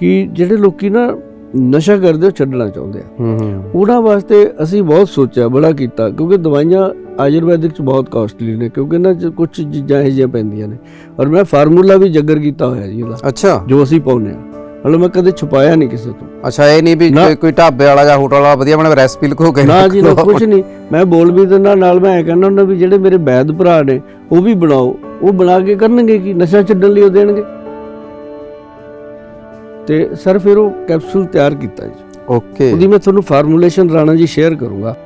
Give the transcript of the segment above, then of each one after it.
ਕਿ ਜਿਹੜੇ ਲੋਕੀ ਨਾ ਨਸ਼ਾ ਕਰਦੇ ਉਹ ਛੱਡਣਾ ਚਾਹੁੰਦੇ ਆ। ਹੂੰ ਹੂੰ। ਉਹਨਾਂ ਵਾਸਤੇ ਅਸੀਂ ਬਹੁਤ ਸੋਚਿਆ ਬੜਾ ਕੀਤਾ ਕਿਉਂਕਿ ਦਵਾਈਆਂ ਆਯੁਰਵੈਦਿਕ ਚ ਬਹੁਤ ਕਾਸਟਲੀ ਨੇ ਕਿਉਂਕਿ ਚ ਕੁਝ ਚੀਜ਼ਾਂ ਇਹੋ ਜਿਹੀਆਂ ਪੈਂਦੀਆਂ ਨੇ। ਔਰ ਮੈਂ ਫਾਰਮੂਲਾ ਵੀ ਜੱਗਰ ਕੀਤਾ ਹੋਇਆ ਜੀ ਇਹਦਾ ਅੱਛਾ। ਜੋ ਅਸੀਂ ਪਾਉਂਦੇ ਆ ਮਤਲਬ ਮੈਂ ਕਦੇ ਛੁਪਾਇਆ ਨਹੀਂ ਕਿਸੇ ਤੋਂ। ਅੱਛਾ ਇਹ ਨਹੀਂ ਵੀ ਨਾ। ਕੋਈ- ਢਾਬੇ ਵਾਲਾ ਜਾਂ ਹੋਟਲ ਵਾਲਾ ਵਧੀਆ ਬਣਾ ਰੈਸਪੀ ਲਿਖੋ ਕੇ ਨਾ ਜੀ ਨਾ ਕੁਝ ਨਹੀਂ। ਮੈਂ ਬੋਲ ਵੀ ਦਿੰਦਾ ਨਾਲ ਮੈਂ ਕਹਿੰਦਾ ਹੁੰਦਾ ਵੀ ਜਿਹੜੇ ਮੇਰੇ ਵੈਦ ਭਰਾ ਨੇ ਉਹ ਵੀ ਬਣਾਓ। ਉਹ ਬਣਾ ਕੇ ਕਰਨਗੇ ਕਿ? ਨਸ਼ਾ ਛੱਡਣ ਲਈ ਉਹ ਦੇਣਗੇ? ਤੇ ਸਰ ਫਿਰ ਉਹ ਕੈਪਸੂਲ ਤਿਆਰ ਕੀਤਾ ਜੀ। ਓਕੇ ਉਹਦੀ ਮੈਂ ਤੁਹਾਨੂੰ ਫਾਰਮੂਲੇਸ਼ਨ ਰਾਣਾ ਜੀ ਸ਼ੇਅਰ ਕਰੂੰਗਾ।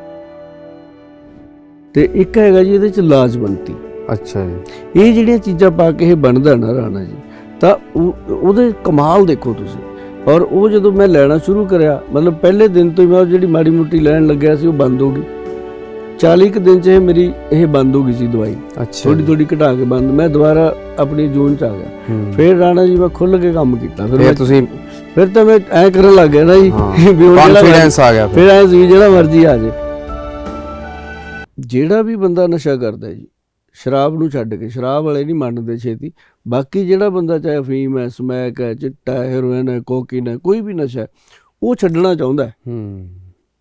ਤੇ ਇੱਕ ਹੈਗਾ ਜੀ ਇਹਦੇ ਚ ਲਾਜਵੰਤੀ ਅੱਛਾ ਜੀ। ਇਹ ਜਿਹੜੀਆਂ ਚੀਜ਼ਾਂ ਪਾ ਕੇ ਇਹ ਬਣਦਾ ਨਾ ਰਾਣਾ ਜੀ ਤਾਂ ਉਹ- ਉਹਦੇ ਕਮਾਲ ਦੇਖੋ ਤੁਸੀਂ। ਔਰ ਉਹ ਜਦੋਂ ਮੈਂ ਲੈਣਾ ਸ਼ੁਰੂ ਕਰਿਆ ਮਤਲਬ ਪਹਿਲੇ ਦਿਨ ਤੋਂ ਹੀ ਮੈਂ ਉਹ ਜਿਹੜੀ ਮਾੜੀ ਮੁੱਟੀ ਲੈਣ ਲੱਗਿਆ ਸੀ ਉਹ ਬੰਦ ਹੋ ਗਈ। 40 ਕੁ ਦਿਨ ਚ ਇਹ ਮੇਰੀ ਇਹ ਬੰਦ ਹੋ ਗਈ ਸੀ ਦਵਾਈ। ਅੱਛਾ ਥੋੜੀ ਥੋੜੀ ਘਟਾ ਕੇ ਬੰਦ। ਮੈਂ ਦੁਬਾਰਾ ਆਪਣੀ ਜੂਨ ਚ ਆ ਗਿਆ। ਫਿਰ ਰਾਣਾ ਜੀ ਮੈਂ ਖੁੱਲ ਕੇ ਕੰਮ ਕੀਤਾ। ਫਿਰ ਮੈਂ ਤੁਸੀਂ ਫਿਰ ਤਾਂ ਮੈਂ ਐ ਕਰਨ ਲੱਗ ਗਿਆ ਨਾ ਜੀ। ਵੀ ਕੌਨਫੀਡੈਂਸ ਆ ਗਿਆ ਫਿਰ। ਐ ਸੀ ਜਿਹੜਾ ਮਰਜ਼ੀ ਆ ਜੇ। ਜਿਹੜਾ ਵੀ ਬੰਦਾ ਨਸ਼ਾ ਕਰਦਾ ਜੀ ਸ਼ਰਾਬ ਨੂੰ ਛੱਡ ਕੇ ਸ਼ਰਾਬ ਵਾਲੇ ਨਹੀਂ ਮੰਨਦੇ ਛੇਤੀ। ਬਾਕੀ ਜਿਹੜਾ ਬੰਦਾ ਚਾਹੇ ਅਫੀਮ ਹੈ ਸਮੈਕ ਹੈ ਚਿੱਟਾ ਹੈਰੋਇਨ ਹੈ ਕੋਕੀਨ ਹੈ ਕੋਈ ਵੀ ਨਸ਼ਾ ਉਹ ਛੱਡਣਾ ਚਾਹੁੰਦਾ ਹੈ। ਹੂੰ।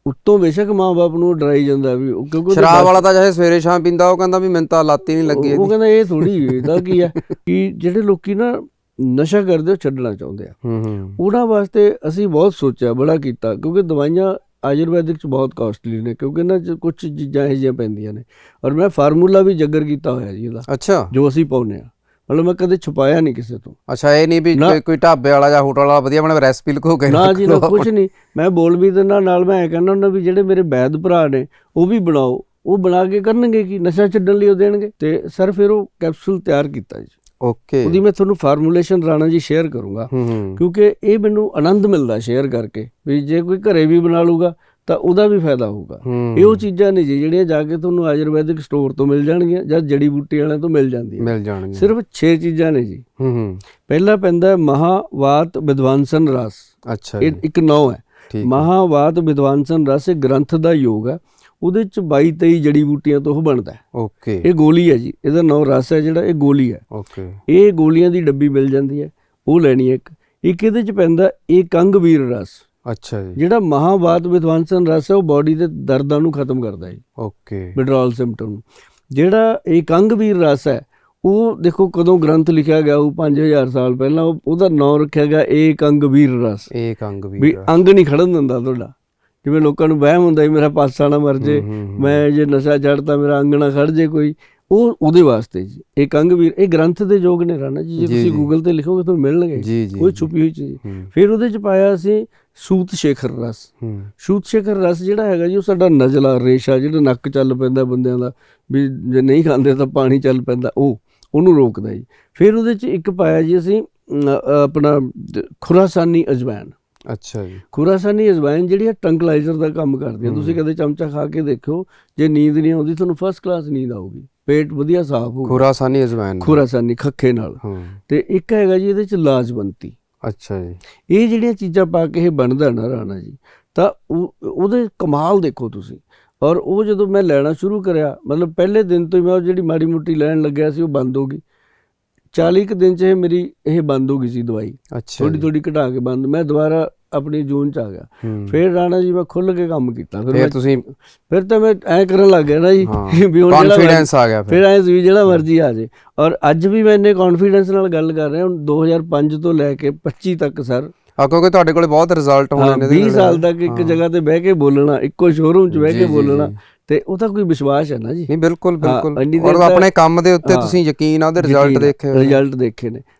ਉੱਤੋਂ ਬੇਸ਼ੱਕ ਮਾਂ-ਬਾਪ ਨੂੰ ਡਰਾਈ ਜਾਂਦਾ ਵੀ ਉਹ- ਕਿਉਂਕਿ ਉਹਦੇ ਸ਼ਰਾਬ ਵਾਲਾ ਤਾਂ ਚਾਹੇ ਸਵੇਰੇ ਸ਼ਾਮ ਪੀਂਦਾ ਉਹ ਕਹਿੰਦਾ ਵੀ ਮੈਨੂੰ ਤਾਂ ਲਾਤੀ ਨਹੀਂ ਲੱਗੀ ਉਹ ਇਹਦੀ। ਕਹਿੰਦਾ ਇਹ ਥੋੜੀ ਇਹਦਾ ਕੀ ਹੈ ਕਿ ਜਿਹੜੇ ਲੋਕੀ ਨਾ ਨਸ਼ਾ ਕਰਦੇ ਉਹ ਛੱਡਣਾ ਚਾਹੁੰਦੇ ਆ। ਹੂੰ ਹੂੰ। ਉਹਨਾਂ ਵਾਸਤੇ ਅਸੀਂ ਬਹੁਤ ਸੋਚਿਆ ਬੜਾ ਕੀਤਾ ਕਿਉਂਕਿ ਦਵਾਈਆਂ ਆਯੁਰਵੈਦਿਕ ਚ ਬਹੁਤ ਕਾਸਟਲੀ ਨੇ ਕਿਉਂਕਿ ਇਹਨਾਂ ਚ ਕੁਝ ਚੀਜ਼ਾਂ ਇਹੋ ਜਿਹੀਆਂ ਪੈਂਦੀਆਂ ਨੇ। ਔਰ ਮੈਂ ਫਾਰਮੂਲਾ ਵੀ ਜੱਗਰ ਕੀਤਾ ਹੋਇਆ ਜੀ ਇਹਦਾ ਅੱਛਾ। ਜੋ ਅਸੀਂ ਪਾਉਂਦੇ ਆ ਮਤਲਬ ਮੈਂ ਕਦੇ ਛੁਪਾਇਆ ਨਹੀਂ ਕਿਸੇ ਤੋਂ। ਅੱਛਾ ਇਹ ਨਹੀਂ ਵੀ। ਕੋਈ- ਕੋਈ ਢਾਬੇ ਵਾਲਾ ਜਾਂ ਹੋਟਲ ਵਾਲਾ ਵਧੀਆ ਬਣਾ ਰੈਸਪੀ ਲਿਖੋ ਕੇ ਨਾ ਜੀ ਨਾ ਕੁਝ ਨਹੀਂ। ਮੈਂ ਬੋਲ ਵੀ ਦਿੰਦਾ ਨਾਲ ਮੈਂ ਕਹਿੰਦਾ ਹੁੰਦਾ ਵੀ ਜਿਹੜੇ ਮੇਰੇ ਵੈਦ ਭਰਾ ਨੇ ਉਹ ਵੀ ਬਣਾਓ। ਉਹ ਬਣਾ ਕੇ ਕਰਨਗੇ ਕਿ? ਨਸ਼ਾ ਛੱਡਣ ਲਈ ਉਹ ਦੇਣਗੇ। ਤੇ ਸਰ ਫਿਰ ਉਹ ਕੈਪਸੂਲ ਤਿਆਰ ਕੀਤਾ ਜੀ। ਓਕੇ। ਉਹਦੀ ਮੈਂ ਤੁਹਾਨੂੰ ਫਾਰਮੂਲੇਸ਼ਨ ਰਾਣਾ ਜੀ ਸ਼ੇਅਰ ਕਰੂੰਗਾ। ਕਿਉਂਕਿ ਇਹ ਮੈਨੂੰ ਆਨੰਦ ਮਿਲਦਾ ਸ਼ੇਅਰ ਕਰਕੇ ਵੀ ਜੇ ਕੋਈ ਘਰੇ ਵੀ ਬਣਾ ਲੂਗਾ ਤਾਂ ਉਹਦਾ ਵੀ ਫਾਇਦਾ ਹੋਊਗਾ। ਇਹ ਉਹ ਚੀਜ਼ਾਂ ਨੇ ਜੀ ਜਿਹੜੀਆਂ ਜਾ ਕੇ ਤੁਹਾਨੂੰ ਆਯੁਰਵੈਦਿਕ ਸਟੋਰ ਤੋਂ ਮਿਲ ਜਾਣਗੀਆਂ ਜਾਂ ਜੜੀ ਬੂਟੀ ਵਾਲਿਆਂ ਤੋਂ ਮਿਲ ਜਾਂਦੀਆਂ। ਮਿਲ ਜਾਣਗੇ ਸਿਰਫ 6 ਚੀਜ਼ਾਂ ਨੇ ਜੀ। ਹੂੰ ਹੂੰ। ਪਹਿਲਾ ਪੈਂਦਾ ਮਹਾਵਾਤ ਵਿਦਵਾਨਸਨ ਰਸ। ਅੱਛਾ ਇਹ ਇੱਕ ਨੌ ਹੈ। ਮਹਾਵਾਤ ਵਿਦਵਾਨਸਨ ਰਸ ਇਹ ਗ੍ਰੰਥ ਦਾ ਯੋਗ ਹੈ। ਉਹਦੇ ਚ 22 23 ਜੜੀ ਬੂਟੀਆਂ ਤੋਂ ਉਹ ਬਣਦਾ ਹੈ। ਓਕੇ। ਇਹ ਗੋਲੀ ਹੈ ਜੀ। ਇਹਦਾ ਨੌ ਰਸ ਹੈ ਜਿਹੜਾ ਇਹ ਗੋਲੀ ਹੈ। ਓਕੇ। ਇਹ ਗੋਲੀਆਂ ਦੀ ਡੱਬੀ ਮਿਲ ਜਾਂਦੀ ਹੈ। ਉਹ ਲੈਣੀ ਹੈ ਇੱਕ। ਇੱਕ ਇਹਦੇ ਚ ਪੈਂਦਾ ਇਹ ਵੀਰ ਰਸ। ਅੱਛਾ ਜੀ। ਜਿਹੜਾ ਮਹਾਵਾਤ ਵਿਦਵਾਨਸਨ ਰਸ ਹੈ ਉਹ ਬਾਡੀ ਦੇ ਦਰਦਾਂ ਨੂੰ ਖਤਮ ਕਰਦਾ ਹੈ ਓਕੇ। ਵਿਡਰਾਲ ਸਿੰਪਟਮ ਜਿਹੜਾ ਇਹ ਵੀਰ ਰਸ ਹੈ ਉਹ ਦੇਖੋ ਕਦੋਂ ਗ੍ਰੰਥ ਲਿਖਿਆ ਗਿਆ ਉਹ 5000 ਸਾਲ ਪਹਿਲਾਂ ਉਹ- ਉਹਦਾ ਨਾਮ ਰੱਖਿਆ ਗਿਆ ਇਹ ਵੀਰ ਰਸ। ਇੱਕ ਅੰਗ ਵੀ ਵੀ ਅੰਗ ਨਹੀਂ ਖੜਨ ਦਿੰਦਾ ਤੁਹਾਡਾ। ਜਿਵੇਂ ਲੋਕਾਂ ਨੂੰ ਵਹਿਮ ਹੁੰਦਾ ਵੀ ਮੇਰਾ ਪਾਸਾ ਨਾ ਮਰ ਜੇ। ਮੈਂ ਜੇ ਨਸ਼ਾ ਛੱਡਦਾ ਮੇਰਾ ਅੰਗ ਨਾ ਖੜ ਜੇ ਕੋਈ। ਉਹ ਉਹਦੇ ਵਾਸਤੇ ਜੀ। ਇਹ ਵੀਰ ਇਹ ਗ੍ਰੰਥ ਦੇ ਯੋਗ ਨੇ ਰਾਣਾ ਜੀ। ਜੇ ਤੁਸੀਂ। ਗੂਗਲ ਤੇ ਲਿਖੋਗੇ ਤੁਹਾਨੂੰ ਮਿਲਣਗੇ। ਕੋਈ। ਛੁਪੀ ਹੋਈ ਚੀਜ਼। ਫਿਰ ਉਹਦੇ ਚ ਪਾਇਆ ਅਸੀਂ ਸੂਤ ਸ਼ੇਖਰ ਰਸ। ਸ਼ੂਤ ਸ਼ੇਖਰ ਰਸ ਜਿਹੜਾ ਹੈਗਾ ਜੀ ਉਹ ਸਾਡਾ ਨਜ਼ਲਾ ਰੇਸ਼ਾ ਜਿਹੜਾ ਨੱਕ ਚੱਲ ਪੈਂਦਾ ਬੰਦਿਆਂ ਦਾ। ਵੀ ਜੇ ਨਹੀਂ ਖਾਂਦੇ ਤਾਂ ਪਾਣੀ ਚੱਲ ਪੈਂਦਾ। ਉਹ ਉਹਨੂੰ ਰੋਕਦਾ ਜੀ। ਫਿਰ ਉਹਦੇ ਚ ਇੱਕ ਪਾਇਆ ਜੀ ਅਸੀਂ ਆਪਣਾ ਖੁਰਾਸਾਨੀ ਅਜਵਾਇਣ ਅੱਛਾ ਜੀ। ਖੁਰਾਸਾਨੀ ਅਜਵਾਇਣ ਜਿਹੜੀ ਹੈ ਟੰਕਲਾਈਜ਼ਰ ਦਾ ਕੰਮ ਕਰਦੀ ਹੈ। ਤੁਸੀਂ ਕਦੇ ਚਮਚਾ ਖਾ ਕੇ ਦੇਖਿਓ ਜੇ ਨੀਂਦ ਨਹੀਂ ਆਉਂਦੀ ਤੁਹਾਨੂੰ ਫਸਟ ਕਲਾਸ ਨੀਂਦ ਆਊਗੀ। ਪੇਟ ਵਧੀਆ ਸਾਫ਼ ਹੋਊਗਾ। ਖੁਰਾਸਾਨੀ ਅਜਵਾਇਨ ਖੁਰਾਸਾਨੀ ਖੱਖੇ ਨਾਲ। ਹਾਂ। ਤੇ ਇੱਕ ਹੈਗਾ ਜੀ ਇਹਦੇ ਚ ਲਾਜਵੰਤੀ ਅੱਛਾ ਜੀ। ਇਹ ਜਿਹੜੀਆਂ ਚੀਜ਼ਾਂ ਪਾ ਕੇ ਇਹ ਬਣਦਾ ਨਾ ਰਾਣਾ ਜੀ ਤਾਂ ਉਹ- ਉਹਦੇ ਕਮਾਲ ਦੇਖੋ ਤੁਸੀਂ। ਔਰ ਉਹ ਜਦੋਂ ਮੈਂ ਲੈਣਾ ਸ਼ੁਰੂ ਕਰਿਆ ਮਤਲਬ ਪਹਿਲੇ ਦਿਨ ਤੋਂ ਹੀ ਮੈਂ ਉਹ ਜਿਹੜੀ ਮਾੜੀ ਮੁੱਟੀ ਲੈਣ ਲੱਗਿਆ ਸੀ ਉਹ ਬੰਦ ਹੋ ਗਈ। 40 ਕੁ ਦਿਨ ਚ ਇਹ ਮੇਰੀ ਇਹ ਬੰਦ ਹੋ ਗਈ ਸੀ ਦਵਾਈ। ਅੱਛਾ ਥੋੜੀ ਜੀ। ਥੋੜੀ ਘਟਾ ਕੇ ਬੰਦ। ਮੈਂ ਦੁਬਾਰਾ ਆਪਣੀ ਜੂਨ ਚ ਆ ਗਿਆ। ਫਿਰ ਰਾਣਾ ਜੀ ਮੈਂ ਖੁੱਲ ਕੇ ਕੰਮ ਕੀਤਾ। ਫਿਰ ਮੈਂ ਤੁਸੀਂ ਫਿਰ ਤਾਂ ਮੈਂ ਐ ਕਰਨ ਲੱਗ ਗਿਆ ਨਾ ਜੀ ਵੀ ਹੁਣ ਕੌਨਫੀਡੈਂਸ ਆ ਗਿਆ ਫਿਰ। ਐ ਵੀ ਜਿਹੜਾ ਮਰਜ਼ੀ ਆ ਜੇ। ਔਰ ਅੱਜ ਵੀ ਮੈਂ ਇੰਨੇ ਕੌਨਫੀਡੈਂਸ ਨਾਲ ਗੱਲ ਕਰ ਰਿਹਾ ਹੁਣ 2005 ਤੋਂ ਲੈ ਕੇ 25 ਤੱਕ ਸਰ। ਆ ਕਿਉਂਕਿ ਤੁਹਾਡੇ ਕੋਲੇ ਬਹੁਤ ਰਿਜ਼ਲਟ ਹੋਣੇ ਨੇ 20 ਸਾਲ ਤੱਕ ਇੱਕ ਜਗ੍ਹਾ ਤੇ ਬਹਿ ਕੇ ਬੋਲਣਾ ਇੱਕੋ ਸ਼ੋਰੂਮ 'ਚ ਬਹਿ ਕੇ ਬੋਲਣਾ। ਤੇ ਉਹ ਤਾਂ ਕੋਈ ਵਿਸ਼ਵਾਸ ਹੈ ਨਾ ਜੀ? ਨਹੀਂ ਬਿਲਕੁਲ ਬਿਲਕੁਲ। ਔਰ ਆਪਣੇ ਕੰਮ ਦੇ ਉੱਤੇ ਤੁਸੀਂ ਯਕੀਨ ਆ ਉਹਦੇ ਰਿਜ਼ਲਟ ਦੇਖੇ। ਰਿਜ਼ਲਟ ਦੇਖੇ ਨੇ।